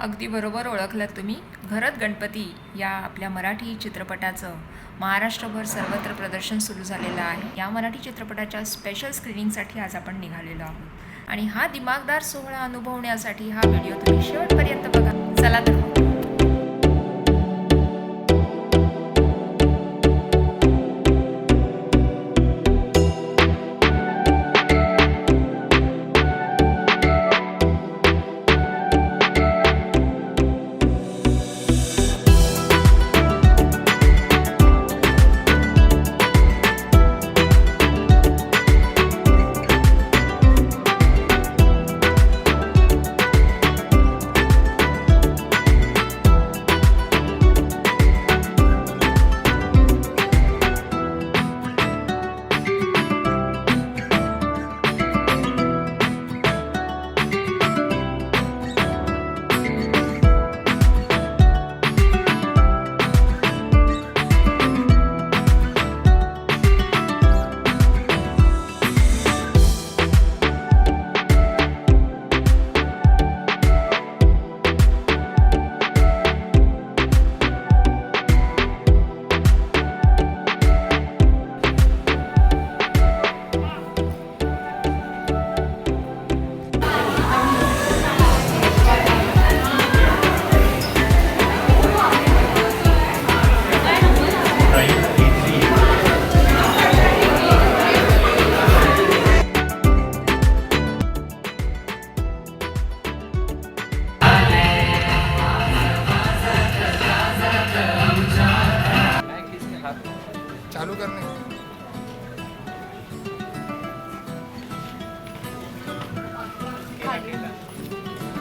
अगदी बरोबर ओळखलं तुम्ही. घरत गणपती या आपल्या मराठी चित्रपटाचं महाराष्ट्रभर सर्वत्र प्रदर्शन सुरू झालेलं आहे. या मराठी चित्रपटाच्या स्पेशल स्क्रीनिंगसाठी आज आपण निघालेलो आहोत. आणि हा दिमागदार सोहळा अनुभवण्यासाठी हा व्हिडिओ तुम्ही शेवटपर्यंत बघा. चला तर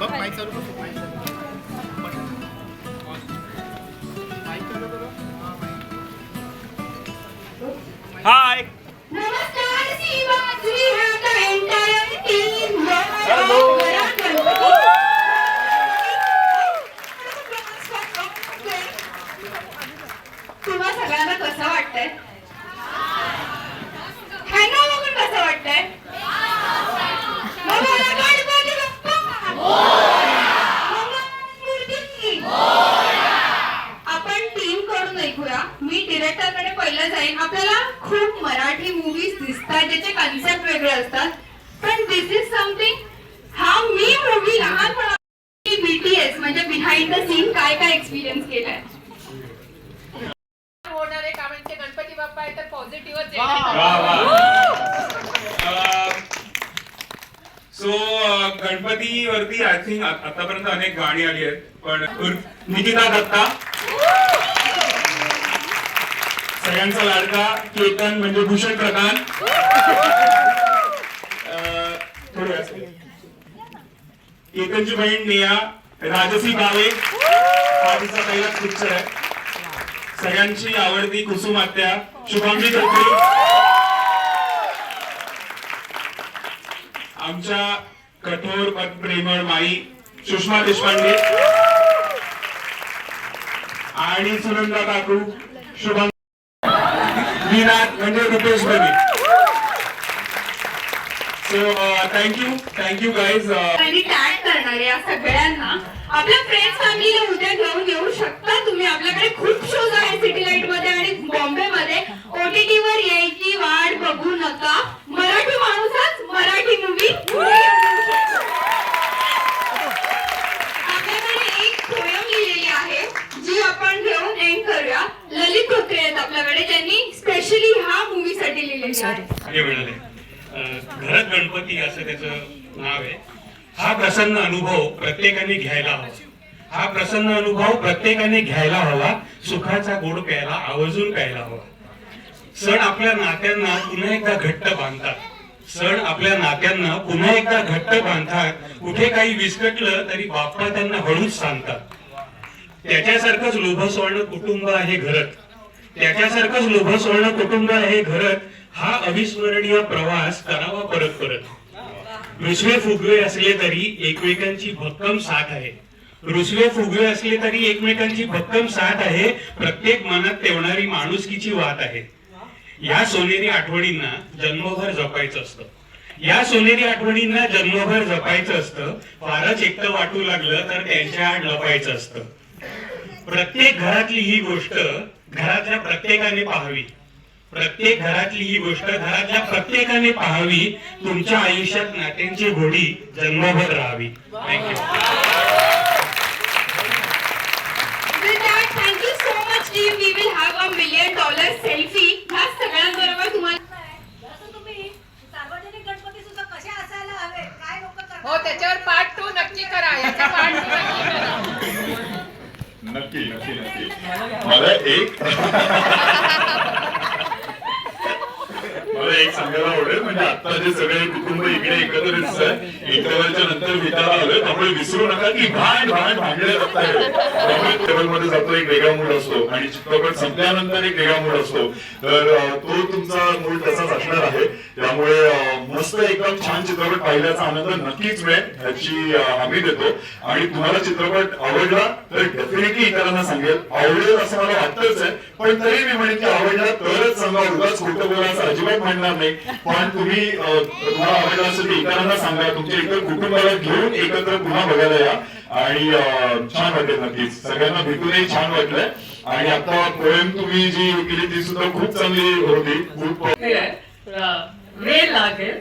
बघ माईक चालू कर. माईक एक्सपिरियन्स केलाय होणार आहे? कारण ते गणपती बाप्पा आहे तर पॉझिटिव्हच वा वा सो गणपती वरती आय थिंक आतापर्यंत अनेक गाणी आली आहेत पण निकिता दत्ता सगळ्यांचा लाडका केतन म्हणजे भूषण प्रधान. वेळाचं. केतनची बहीण नेहा राजसी गावे. हा पहिलाच पिक्चर आहे. सगळ्यांची आवडती कुसुम आत्या. शुभांगी खत्री आमच्या कठोर पण प्रेमळ माई सुषमा देशपांडे. आणि सुनंदा काकू. शुभांगी. विनाथ म्हणजे रुपेश बनी सो थँक्यू थँक्यू गाईज करणारे या सगळ्यांना आपल्या फ्रेंड्स फॅमिलीला उद्या घेऊन येऊ शकता. तुम्ही आपल्याकडे खूप शोज आहेत सिटी लाइटमध्ये आणि बॉम्बे मध्ये ओटीटी वर यायची वाट बघू नका. मराठी माणूसच मराठी मूवी आपल्याकडे एक पोयम लिहिलेली आहे जी आपण घेऊन एंड करूया. ललित धोत्रे आहेत आपल्याकडे. त्यांनी स्पेशली ह्या मूवी साठी लिहिलेली आहे. घरात गणपती असं त्याचं नाव आहे. हा प्रसन्न अनुभव प्रत्येकाने घ्यायला हवा. हा प्रसन्न अनुभव प्रत्येकाने घ्यायला हवा. सुखाचा गोड प्यायला आवर्जून प्यायला हवा. सण आपल्या नात्यांना पुन्हा एकदा घट्ट बांधतात. सण आपल्या नात्यांना पुन्हा एकदा घट्ट बांधतात. कुठे काही विस्कटलं तरी बाप्पा त्यांना हळूच सांगतात. त्याच्यासारखंच लोभसवर्ण कुटुंब आहे घरत त्याच्यासारखंच लोभसवर्ण कुटुंब आहे घरत हा अविस्मरणीय प्रवास करावा परत परत. रुसवे फुगवे असले तरी एकमेकांची भक्कम साथ आहे. रुसवे फुगवे असले तरी एकमेकांची भक्कम साथ आहे प्रत्येक मनात तेवणारी माणुसकीची वात आहे. या सोनेरी आठवणींना जन्मभर जपायचं असतं. या सोनेरी आठवणींना जन्मभर जपायचं असतं. फारच एकटं वाटू लागलं तर त्यांच्या आड लपायचं असतं. प्रत्येक घरातली ही गोष्ट घरातल्या प्रत्येकाने पाहावी. प्रत्येक घरातली ही गोष्ट घरातल्या प्रत्येकाने पाहावी. तुमच्या आयुष्यात नात्यांची घोडी जन्मभर राहावी. थँक्यू हो त्याच्यावर पार्ट टू नक्की करा. याचा पार्ट टू नक्की करा. नक्की नक्की नक्की. मला एक मला एक सांगायला आवडेल म्हणजे आता जे सगळे कुटुंब इकडे एकत्र दिसतात इंटरव्हलच्या नंतर भेटायला आलं त्यामुळे विसरू नका की भांड भांड भांडले जात आहे. मध्ये जातो एक वेगळा मूड असतो. आणि चित्रपट संपल्यानंतर एक वेगळा मूड असतो. तर तो तुमचा मूड तसाच असणार आहे. त्यामुळे मस्त एकदम छान चित्रपट पाहिल्याचा आनंद नक्कीच मिळेल याची हमी देतो. आणि तुम्हाला चित्रपट आवडला तर डेफिनेटली इतरांना सांगेल. आवडेल असं मला वाटतच आहे पण तरी मी म्हणेन की आवडला तरच सांगा. उगाच खोटं बोलायचं अजिबात म्हणणार नाही. पण तुम्ही तुम्हाला आवडला असेल तर इतरांना सांगा. तुमच्या इतर कुटुंबाला घेऊन एकत्र पुन्हा बघायला या. आणि छान वाटेल नक्कीच. सगळ्यांना भेटूनही छान वाटलंय आणि आता पोएम तुम्ही जी केली ती सुद्धा खूप चांगली होती. खूप रेल लाके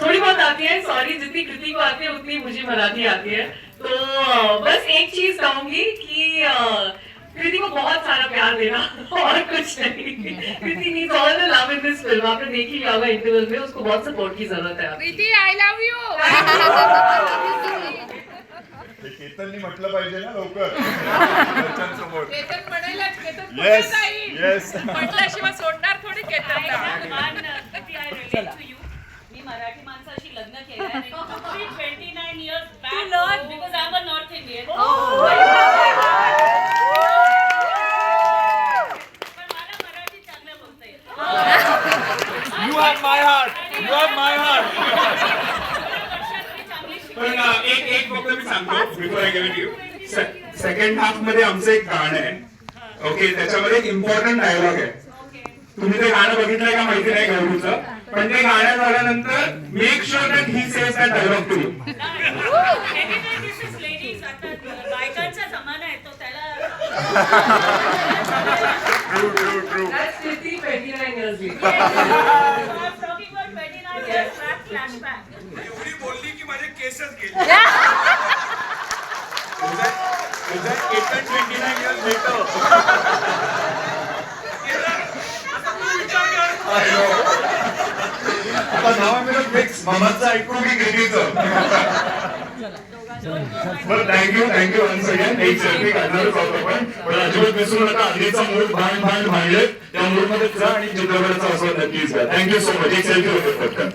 थोड़ी बहुत आती है. सॉरी जितनी कृति को आती है उतनी मुझे मराठी आती है. तो बस एक चीज कहूंगी कि कृति को बहुत सारा प्यार देना और कुछ नहीं। Kriti needs all the love in this film आपने देख ही लिया होगा इंटरवल में? उसको बहुत सपोर्ट की जरूरत है प्रीती आय लव्ह यू ते केतननी म्हटलं पाहिजे ना लवकर घरच्यांसमोर केतन केतन जाईल yes. म्हटल्याशिवाय सोडणार थोडी केतनला मी मराठी माणसाशी लग्न केलं twenty nine years back because I am north Indian my heart you have my heart वर्षात मी चांगली शिकले पण एक एक फक्त मी सांगतो before I give you second हाफमध्ये आमचं एक गाणं आहे. ओके त्याच्यामध्ये एक इम्पॉर्टंट डायलॉग आहे. तुम्ही ते गाणं बघितलंय का माहिती नाही गौरूचं पण ते गाणं झाल्यानंतर make sure that he says that dialogue to this is ladies आता बायकांचा जमाना आहे तो त्याला ट्रू ट्रू ट्रू केसच गेले. ट्वेंटी नाईन इयर्स मी बरं thank you thank you once again एक सेल्फी काढणारच आहोत आपण पण अजिबात विसरू नका आधीचा मूड भांड भांड भांडले त्या मूडमध्ये जा आणि चित्रपटाचा आस्वाद नक्कीच घ्या थँक्यू सो मच एक सेल्फी होतो